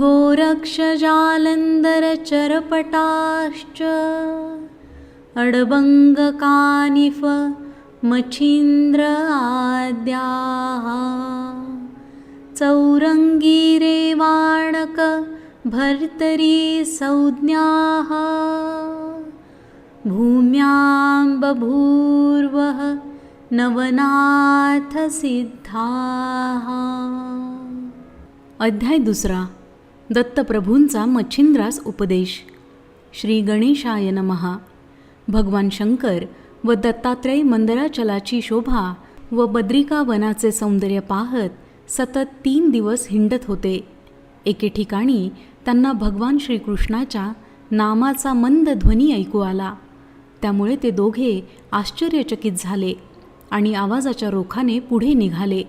गोरक्षजालन्धरचरपटाश्च अडबङ्गकानिफ मच्छीन्द्र आद्याः चौरङ्गी रेवाणक भर्तरी संज्ञाः भूम्यां बभूर्वः नवनाथसिद्धाः। अध्याय दुसरा। दत्तप्रभूंचा मच्छिंद्रास उपदेश. श्री गणेशाय नमहा भगवान शंकर व दत्तात्रय मंदराचलाची शोभा व बद्रिका वनाचे सौंदर्य पाहत सतत तीन दिवस हिंडत होते. एके ठिकाणी त्यांना भगवान श्रीकृष्णाच्या नामाचा मंद ध्वनी ऐकू आला. त्यामुळे ते दोघे आश्चर्यचकित झाले आणि आवाजाच्या रोखाने पुढे निघाले.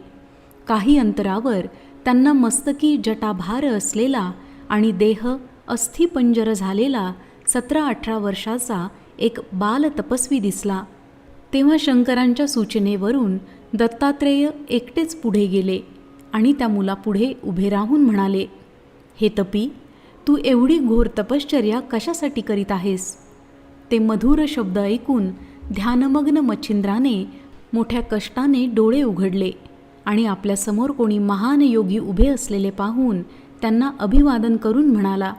काही अंतरावर त्यांना मस्तकी जटाभार असलेला आणि देह अस्थिपंजर झालेला सतरा अठरा वर्षाचा एक बाल तपस्वी दिसला. तेव्हा शंकरांच्या सूचनेवरून दत्तात्रेय एकटेच पुढे गेले आणि त्या मुलापुढे उभे राहून म्हणाले हे तपी तू एवढी घोर तपश्चर्या कशासाठी करीत आहेस? ते मधुर शब्द ऐकून ध्यानमग्न मच्छिंद्राने मोठ्या कष्टाने डोळे उघडले. आणि आपल्यासमोर कोणी महान योगी उभे असलेले पाहून त्यांना अभिवादन करून म्हणाला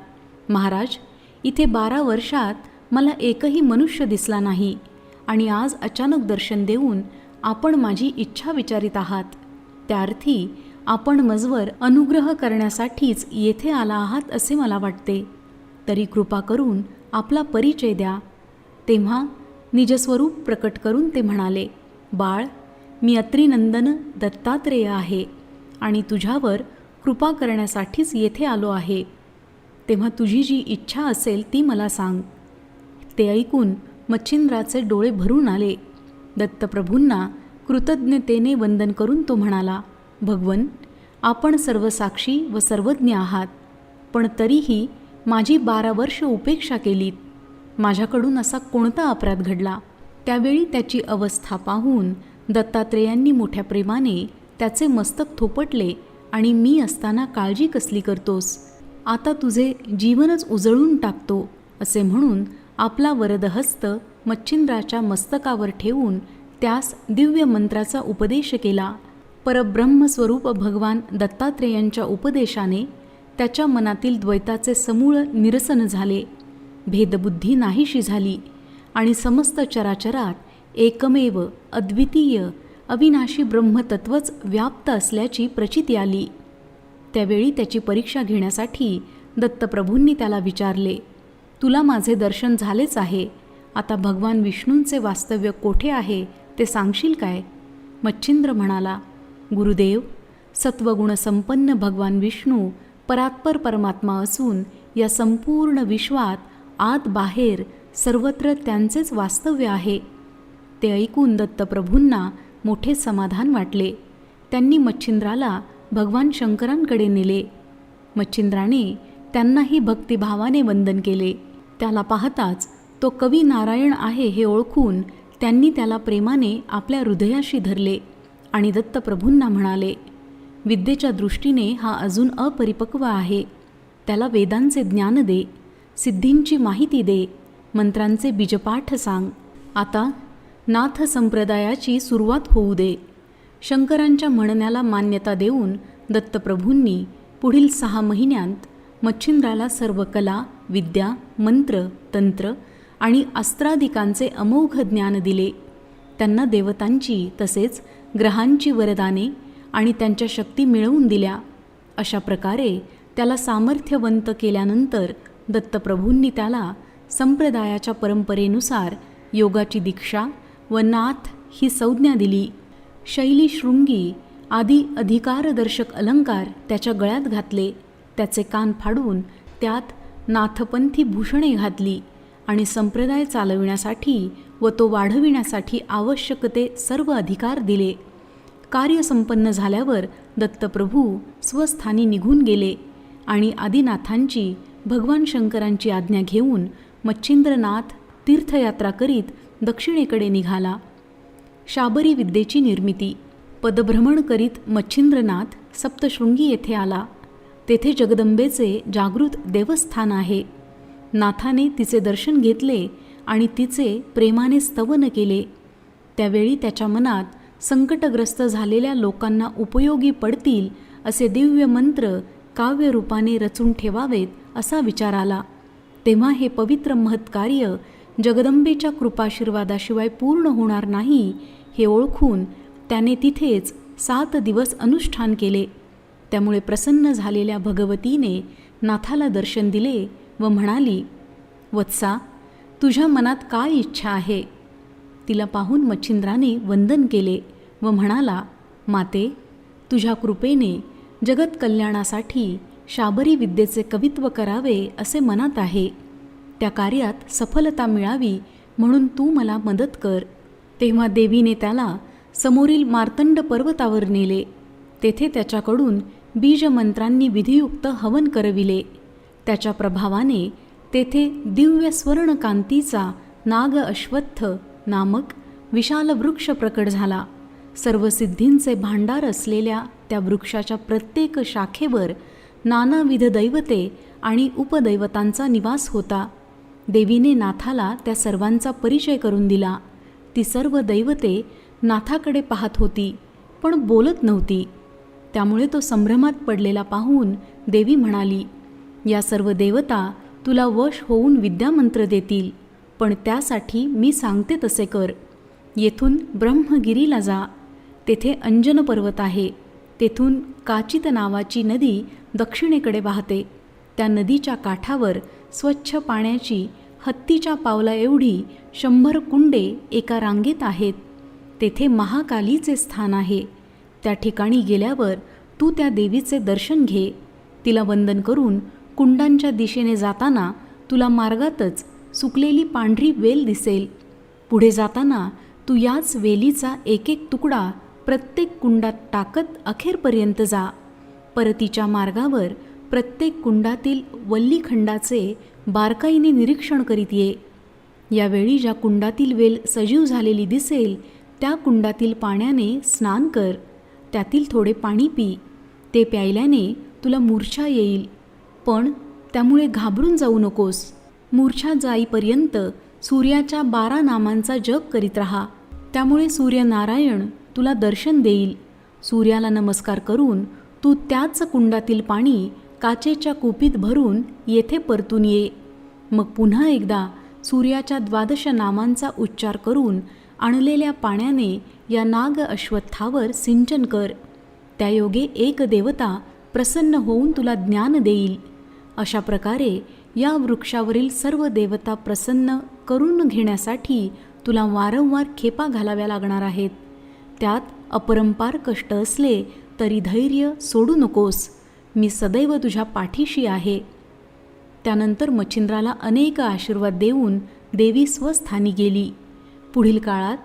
महाराज इथे बारा वर्षात मला एकही मनुष्य दिसला नाही आणि आज अचानक दर्शन देऊन आपण माझी इच्छा विचारित आहात. त्या अर्थी आपण मजवर अनुग्रह करण्यासाठीच येथे आला आहात असे मला वाटते. तरी कृपा करून आपला परिचय द्या. तेव्हा निजस्वरूप प्रकट करून ते म्हणाले बाळ मी अत्रिनंदन दत्तात्रेय आहे आणि तुझ्यावर कृपा करण्यासाठीच येथे आलो आहे. तेव्हा तुझी जी इच्छा असेल ती मला सांग. ते ऐकून मच्छिंद्राचे डोळे भरून आले. दत्तप्रभूंना कृतज्ञतेने वंदन करून तो म्हणाला भगवन आपण सर्व साक्षी व सर्वज्ञ आहात पण तरीही माझी बारा वर्ष उपेक्षा केलीत. माझ्याकडून असा कोणता अपराध घडला? त्यावेळी त्याची अवस्था पाहून दत्तात्रेयांनी मोठ्या प्रेमाने त्याचे मस्तक थोपटले आणि मी असताना काळजी कसली करतोस? आता तुझे जीवनच उजळून टाकतो असे म्हणून आपला वरदहस्त मच्छिंद्राच्या मस्तकावर ठेवून त्यास दिव्य मंत्राचा उपदेश केला. परब्रह्मस्वरूप भगवान दत्तात्रेयांच्या उपदेशाने त्याच्या मनातील द्वैताचे समूळ निरसन झाले. भेदबुद्धी नाहीशी झाली आणि समस्त चराचरात एकमेव अद्वितीय अविनाशी ब्रह्मतत्वच व्याप्त असल्याची प्रचिती आली. त्यावेळी त्याची परीक्षा घेण्यासाठी दत्तप्रभूंनी त्याला विचारले तुला माझे दर्शन झालेच आहे. आता भगवान विष्णूंचे वास्तव्य कोठे आहे ते सांगशील काय? मच्छिंद्र म्हणाला गुरुदेव सत्वगुणसंपन्न भगवान विष्णू परात्पर परमात्मा असून या संपूर्ण विश्वात आत बाहेर सर्वत्र त्यांचेच वास्तव्य आहे. ते ऐकून दत्तप्रभूंना मोठे समाधान वाटले. त्यांनी मच्छिंद्राला भगवान शंकरांकडे नेले. मच्छिंद्राने त्यांनाही भक्तिभावाने वंदन केले. त्याला पाहताच तो कवी नारायण आहे हे ओळखून त्यांनी त्याला प्रेमाने आपल्या हृदयाशी धरले आणि दत्तप्रभूंना म्हणाले विद्येच्या दृष्टीने हा अजून अपरिपक्व आहे. त्याला वेदांचे ज्ञान दे सिद्धींची माहिती दे मंत्रांचे बीजपाठ सांग. आता नाथ संप्रदायाची सुरुवात होऊ दे. शंकरांच्या म्हणण्याला मान्यता देऊन दत्तप्रभूंनी पुढील सहा महिन्यांत मच्छिंद्राला सर्व कला विद्या मंत्र तंत्र आणि अस्त्रादिकांचे अमोघ ज्ञान दिले. त्यांना देवतांची तसेच ग्रहांची वरदाने आणि त्यांच्या शक्ती मिळवून दिल्या. अशा प्रकारे त्याला सामर्थ्यवंत केल्यानंतर दत्तप्रभूंनी त्याला संप्रदायाच्या परंपरेनुसार योगाची दीक्षा व नाथ ही संज्ञा दिली. शैली शृंगी आदी अधिकारदर्शक अलंकार त्याच्या गळ्यात घातले. त्याचे कान फाडून त्यात नाथपंथी भूषणे घातली आणि संप्रदाय चालविण्यासाठी व तो वाढविण्यासाठी आवश्यक ते सर्व अधिकार दिले. कार्य संपन्न झाल्यावर दत्तप्रभू स्वस्थानी निघून गेले आणि आदिनाथांची भगवान शंकरांची आज्ञा घेऊन मच्छिंद्रनाथ तीर्थयात्रा करीत दक्षिणेकडे निघाला. शाबरी विद्येची निर्मिती. पदभ्रमण करीत मच्छिंद्रनाथ सप्तशृंगी येथे आला. तेथे जगदंबेचे जागृत देवस्थान आहे. नाथाने तिचे दर्शन घेतले आणि तिचे प्रेमाने स्तवन केले. त्यावेळी त्याच्या मनात संकटग्रस्त झालेल्या लोकांना उपयोगी पडतील असे दिव्य मंत्र काव्यरूपाने रचून ठेवावेत असा विचार आला. तेव्हा हे पवित्र महत्कार्य जगदंबेच्या कृपाशीर्वादाशिवाय पूर्ण होणार नाही हे ओळखून त्याने तिथेच सात दिवस अनुष्ठान केले. त्यामुळे प्रसन्न झालेल्या भगवतीने नाथाला दर्शन दिले व म्हणाली वत्सा तुझ्या मनात काय इच्छा आहे? तिला पाहून मच्छिंद्राने वंदन केले व म्हणाला माते तुझ्या कृपेने जगत कल्याणासाठी शाबरी विद्येचे कवित्व करावे असे मनात आहे. त्या कार्यात सफलता मिळावी म्हणून तू मला मदत कर. तेव्हा देवीने त्याला समोरील मार्तंड पर्वतावर नेले. तेथे त्याच्याकडून बीजमंत्रांनी विधियुक्त हवन करविले. त्याच्या प्रभावाने तेथे दिव्य स्वर्णकांतीचा नाग अश्वत्थ नामक विशाल वृक्ष प्रकट झाला. सर्व सिद्धींचे भांडार असलेल्या त्या वृक्षाच्या प्रत्येक शाखेवर नानाविध दैवते आणि उपदैवतांचा निवास होता. देवीने नाथाला त्या सर्वांचा परिचय करून दिला. ती सर्व दैवते नाथाकडे पाहत होती पण बोलत नव्हती. त्यामुळे तो संभ्रमात पडलेला पाहून देवी म्हणाली या सर्व देवता तुला वश होऊन विद्यामंत्र देतील पण त्यासाठी मी सांगते तसे कर. येथून ब्रह्मगिरीला जा. तेथे अंजन पर्वत आहे. तेथून काचित नावाची नदी दक्षिणेकडे वाहते. त्या नदीच्या काठावर स्वच्छ पाण्याची हत्तीच्या पावला एवढी शंभर कुंडे एका रांगेत आहेत. तेथे महाकालीचे स्थान आहे. त्या ठिकाणी गेल्यावर तू त्या देवीचे दर्शन घे. तिला वंदन करून कुंडांच्या दिशेने जाताना तुला मार्गातच सुकलेली पांढरी वेल दिसेल. पुढे जाताना तू याच वेलीचा एक एक तुकडा प्रत्येक कुंडात टाकत अखेरपर्यंत जा. परतीच्या मार्गावर प्रत्येक कुंडातील वल्लीखंडाचे बारकाईने निरीक्षण करीत ये. यावेळी ज्या कुंडातील वेल सजीव झालेली दिसेल त्या कुंडातील पाण्याने स्नान कर. त्यातील थोडे पाणी पी. ते प्यायल्याने तुला मूर्छा येईल. पण त्यामुळे घाबरून जाऊ नकोस. मूर्छा जाईपर्यंत सूर्याच्या बारा नामांचा जप करीत राहा. त्यामुळे सूर्यनारायण तुला दर्शन देईल. सूर्याला नमस्कार करून तू त्याच कुंडातील पाणी काचेच्या कुपीत भरून येथे परतून ये. मग पुन्हा एकदा सूर्याच्या द्वादश नामांचा उच्चार करून आणलेल्या पाण्याने या नाग अश्वत्थावर सिंचन कर. त्यायोगे एक देवता प्रसन्न होऊन तुला ज्ञान देईल. अशा प्रकारे या वृक्षावरील सर्व देवता प्रसन्न करून घेण्यासाठी तुला वारंवार खेपा घालाव्या लागणार आहेत. त्यात अपरंपार कष्ट असले तरी धैर्य सोडू नकोस. मी सदैव तुझ्या पाठीशी आहे. त्यानंतर मच्छिंद्राला अनेक आशीर्वाद देऊन देवी स्वस्थानी गेली. पुढील काळात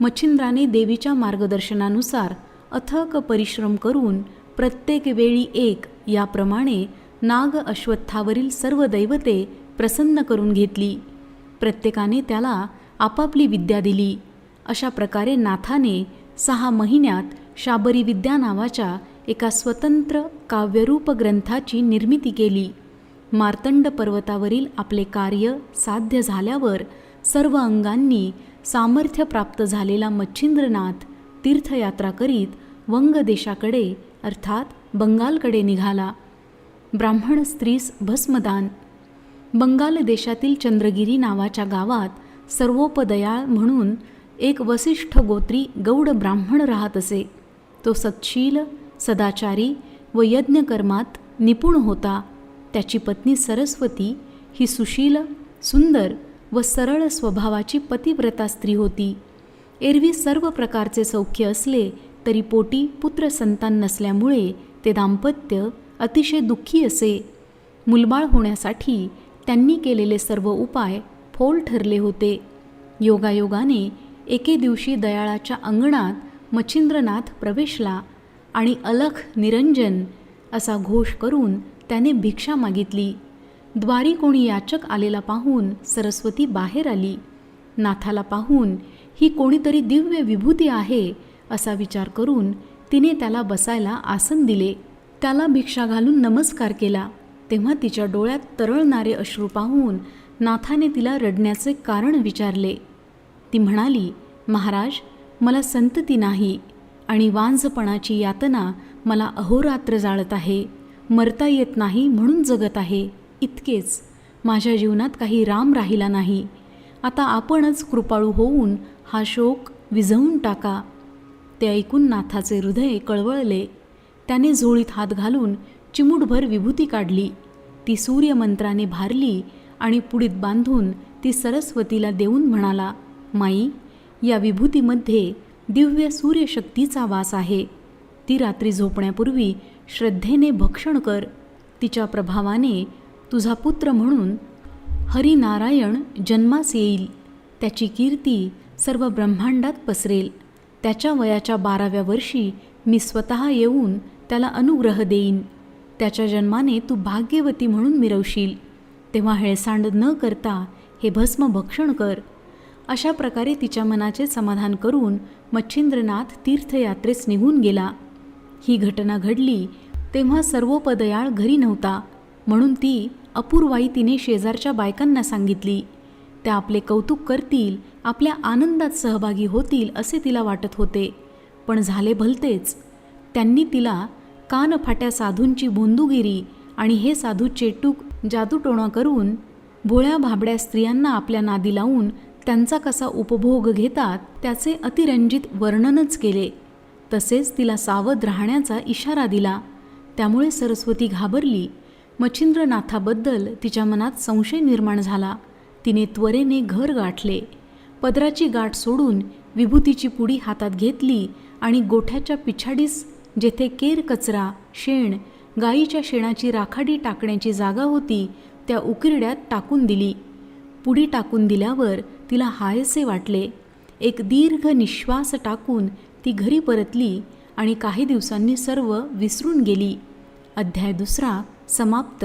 मच्छिंद्राने देवीच्या मार्गदर्शनानुसार अथक परिश्रम करून प्रत्येक वेळी एक याप्रमाणे नाग अश्वत्थावरील सर्व दैवते प्रसन्न करून घेतली. प्रत्येकाने त्याला आपापली विद्या दिली. अशा प्रकारे नाथाने सहा महिन्यात शाबरी विद्या नावाच्या एका स्वतंत्र काव्यरूप ग्रंथाची निर्मिती केली. मार्तंड पर्वतावरील आपले कार्य साध्य झाल्यावर सर्व अंगांनी सामर्थ्य प्राप्त झालेला मच्छिंद्रनाथ तीर्थयात्रा करीत वंग देशाकडे अर्थात बंगालकडे निघाला. ब्राह्मण स्त्रीस भस्मदान. बंगाल देशातील चंद्रगिरी नावाच्या गावात सर्वोपदयाळ म्हणून एक वसिष्ठ गोत्री गौड ब्राह्मण राहत असे. तो सत्शील सदाचारी व यज्ञकर्मात निपुण होता. त्याची पत्नी सरस्वती ही सुशील सुंदर व सरळ स्वभावाची पतिव्रता स्त्री होती. एरवी सर्व प्रकारचे सौख्य असले तरी पोटी पुत्र संतान नसल्यामुळे ते दाम्पत्य अतिशय दुःखी असे. मुलबाळ होण्यासाठी त्यांनी केलेले सर्व उपाय फोल ठरले होते. योगायोगाने एके दिवशी दयाळाच्या अंगणात मच्छिंद्रनाथ प्रवेशला. आणि अलख निरंजन असा घोष करून त्याने भिक्षा मागितली. द्वारी कोणी याचक आलेला पाहून सरस्वती बाहेर आली. नाथाला पाहून ही कोणीतरी दिव्य विभूती आहे असा विचार करून तिने त्याला बसायला आसन दिले. त्याला भिक्षा घालून नमस्कार केला. तेव्हा तिच्या डोळ्यात तरळणारे अश्रू पाहून नाथाने तिला रडण्याचे कारण विचारले. ती म्हणाली महाराज मला संतती नाही. आणि वांझपणाची यातना मला अहोरात्र जाळत आहे. मरता येत नाही म्हणून जगत आहे. इतकेच. माझ्या जीवनात काही राम राहिला नाही. आता आपणच कृपाळू होऊन हा शोक विझवून टाका. ते ऐकून नाथाचे हृदय कळवळले. त्याने झोळीत हात घालून चिमूटभर विभूती काढली. ती सूर्यमंत्राने भारली आणि पुडीत बांधून ती सरस्वतीला देऊन म्हणाला माई या विभूतीमध्ये दिव्य सूर्यशक्तीचा वास आहे. ती रात्री झोपण्यापूर्वी श्रद्धेने भक्षण कर. तिच्या प्रभावाने तुझा पुत्र म्हणून हरिनारायण जन्मास येईल. त्याची कीर्ती सर्व ब्रह्मांडात पसरेल. त्याच्या वयाच्या बाराव्या वर्षी मी स्वतः येऊन त्याला अनुग्रह देईन. त्याच्या जन्माने तू भाग्यवती म्हणून मिरवशील. तेव्हा हेळसांड न करता हे भस्म भक्षण कर. अशा प्रकारे तिच्या मनाचे समाधान करून मच्छिंद्रनाथ तीर्थयात्रेस निघून गेला. ही घटना घडली तेव्हा सर्वोपदयाळ घरी नव्हता म्हणून ती अपूर्वाई तिने शेजारच्या बायकांना सांगितली. त्या आपले कौतुक करतील आपल्या आनंदात सहभागी होतील असे तिला वाटत होते पण झाले भलतेच. त्यांनी तिला कानफाट्या साधूंची भोंदूगिरी आणि हे साधू चेटूक जादूटोणा करून भोळ्या भाबड्या स्त्रियांना आपल्या नादी लावून त्यांचा कसा उपभोग घेतात त्याचे अतिरंजित वर्णनच केले. तसेच तिला सावध राहण्याचा इशारा दिला. त्यामुळे सरस्वती घाबरली. मच्छिंद्रनाथाबद्दल तिच्या मनात संशय निर्माण झाला. तिने त्वरेने घर गाठले. पदराची गाठ सोडून विभूतीची पुडी हातात घेतली आणि गोठ्याच्या पिछाडीस जेथे केर कचरा शेण गाईच्या शेणाची राखाडी टाकण्याची जागा होती त्या उकिरड्यात टाकून दिली. पुढे टाकून दिल्यावर तिला हायसे वाटले. एक दीर्घ निश्वास टाकून ती घरी परतली आणि काही दिवसांनी सर्व विसरून गेली. अध्याय दुसरा समाप्त.